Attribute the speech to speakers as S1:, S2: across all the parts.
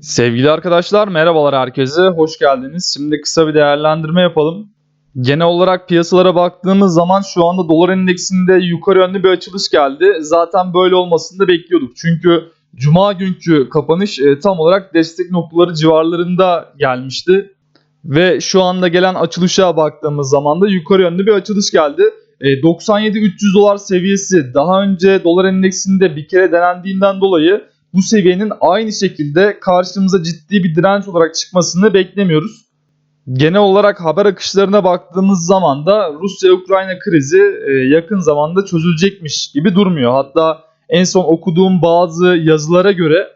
S1: Sevgili arkadaşlar merhabalar herkese hoş geldiniz. Şimdi kısa bir değerlendirme yapalım. Genel olarak piyasalara baktığımız zaman şu anda dolar endeksinde yukarı yönlü bir açılış geldi. Zaten böyle olmasını da bekliyorduk. Çünkü cuma günkü kapanış e, tam olarak destek noktaları civarlarında gelmişti. Ve şu anda gelen açılışa baktığımız zaman da yukarı yönlü bir açılış geldi. E, 97-300 dolar seviyesi daha önce dolar endeksinde bir kere denendiğinden dolayı bu seviyenin aynı şekilde karşımıza ciddi bir direnç olarak çıkmasını beklemiyoruz. Genel olarak haber akışlarına baktığımız zaman da Rusya-Ukrayna krizi e, yakın zamanda çözülecekmiş gibi durmuyor. Hatta en son okuduğum bazı yazılara göre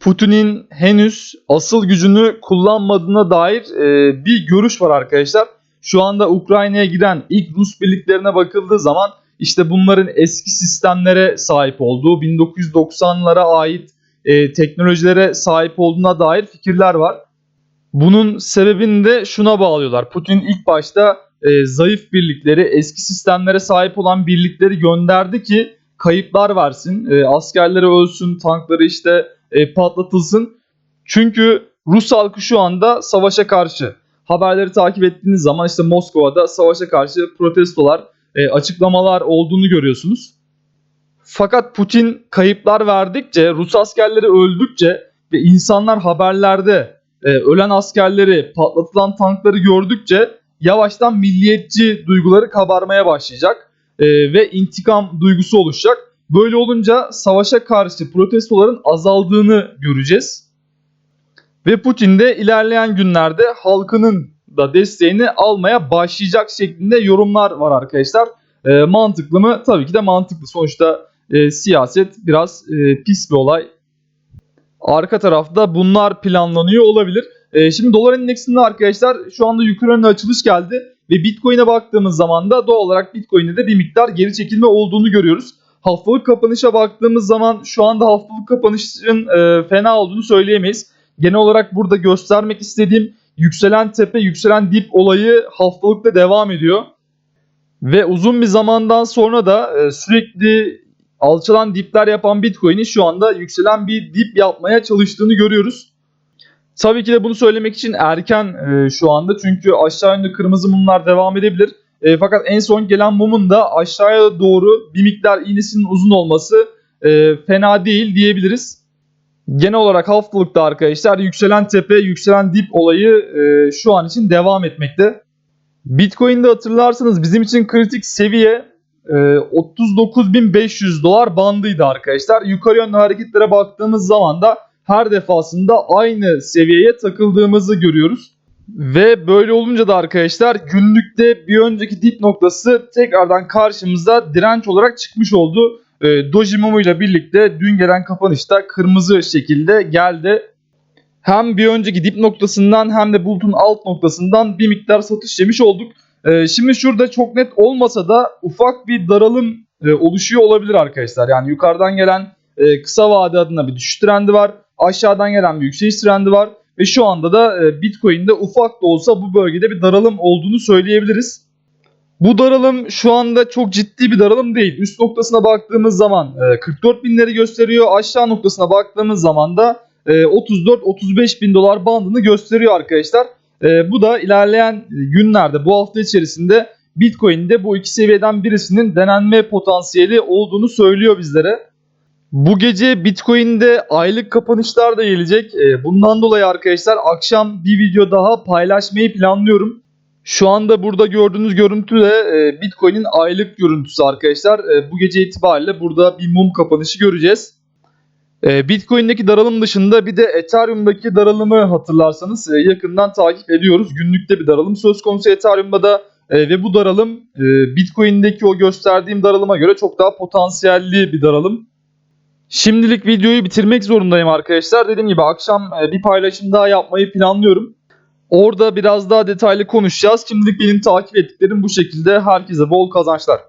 S1: Putin'in henüz asıl gücünü kullanmadığına dair e, bir görüş var arkadaşlar. Şu anda Ukrayna'ya giren ilk Rus birliklerine bakıldığı zaman işte bunların eski sistemlere sahip olduğu, 1990'lara ait e, teknolojilere sahip olduğuna dair fikirler var. Bunun sebebini de şuna bağlıyorlar. Putin ilk başta e, zayıf birlikleri, eski sistemlere sahip olan birlikleri gönderdi ki kayıplar versin, e, askerleri ölsün, tankları işte e, patlatılsın. Çünkü Rus halkı şu anda savaşa karşı. Haberleri takip ettiğiniz zaman işte Moskova'da savaşa karşı protestolar, e, açıklamalar olduğunu görüyorsunuz. Fakat Putin kayıplar verdikçe, Rus askerleri öldükçe ve insanlar haberlerde e, ölen askerleri, patlatılan tankları gördükçe yavaştan milliyetçi duyguları kabarmaya başlayacak e, ve intikam duygusu oluşacak. Böyle olunca savaşa karşı protestoların azaldığını göreceğiz. Ve Putin de ilerleyen günlerde halkının da desteğini almaya başlayacak şeklinde yorumlar var arkadaşlar. E, mantıklı mı? Tabii ki de mantıklı. Sonuçta e, siyaset biraz e, pis bir olay. Arka tarafta bunlar planlanıyor olabilir. E, şimdi dolar endeksinde arkadaşlar şu anda yukarı açılış geldi. Ve Bitcoin'e baktığımız zaman da doğal olarak Bitcoin'de de bir miktar geri çekilme olduğunu görüyoruz. Haftalık kapanışa baktığımız zaman şu anda haftalık kapanışın e, fena olduğunu söyleyemeyiz. Genel olarak burada göstermek istediğim yükselen tepe, yükselen dip olayı haftalıkta devam ediyor. Ve uzun bir zamandan sonra da e, sürekli alçalan dipler yapan Bitcoin'in şu anda yükselen bir dip yapmaya çalıştığını görüyoruz. Tabii ki de bunu söylemek için erken e, şu anda çünkü aşağı yönlü kırmızı mumlar devam edebilir. E, fakat en son gelen mumun da aşağıya doğru bir miktar iğnesinin uzun olması fena değil diyebiliriz. Genel olarak haftalıkta arkadaşlar yükselen tepe, yükselen dip olayı e, şu an için devam etmekte. Bitcoin'de hatırlarsanız bizim için kritik seviye e, 39.500 dolar bandıydı arkadaşlar. Yukarı yönlü hareketlere baktığımız zaman da her defasında aynı seviyeye takıldığımızı görüyoruz. Ve böyle olunca da arkadaşlar günlükte bir önceki dip noktası tekrardan karşımıza direnç olarak çıkmış oldu. E, Doji ile birlikte dün gelen kapanışta kırmızı şekilde geldi. Hem bir önceki dip noktasından hem de bulutun alt noktasından bir miktar satış yemiş olduk. E, şimdi şurada çok net olmasa da ufak bir daralım e, oluşuyor olabilir arkadaşlar. Yani yukarıdan gelen e, kısa vade adına bir düşüş trendi var. Aşağıdan gelen bir yükseliş trendi var. Ve şu anda da e, Bitcoin'de ufak da olsa bu bölgede bir daralım olduğunu söyleyebiliriz. Bu daralım şu anda çok ciddi bir daralım değil. Üst noktasına baktığımız zaman e, 44 binleri gösteriyor. Aşağı noktasına baktığımız zaman da e, 34-35 bin dolar bandını gösteriyor arkadaşlar. E, bu da ilerleyen günlerde bu hafta içerisinde Bitcoin'de bu iki seviyeden birisinin denenme potansiyeli olduğunu söylüyor bizlere. Bu gece Bitcoin'de aylık kapanışlar da gelecek. E, bundan dolayı arkadaşlar akşam bir video daha paylaşmayı planlıyorum. Şu anda burada gördüğünüz görüntü de e, Bitcoin'in aylık görüntüsü arkadaşlar. E, bu gece itibariyle burada bir mum kapanışı göreceğiz. E, Bitcoin'deki daralım dışında bir de Ethereum'daki daralımı hatırlarsanız yakından takip ediyoruz. Günlükte bir daralım söz konusu Ethereum'da da ve bu daralım Bitcoin'deki o gösterdiğim daralıma göre çok daha potansiyelli bir daralım. Şimdilik videoyu bitirmek zorundayım arkadaşlar. Dediğim gibi akşam bir paylaşım daha yapmayı planlıyorum. Orada biraz daha detaylı konuşacağız. Şimdilik benim takip ettiklerim bu şekilde. Herkese bol kazançlar.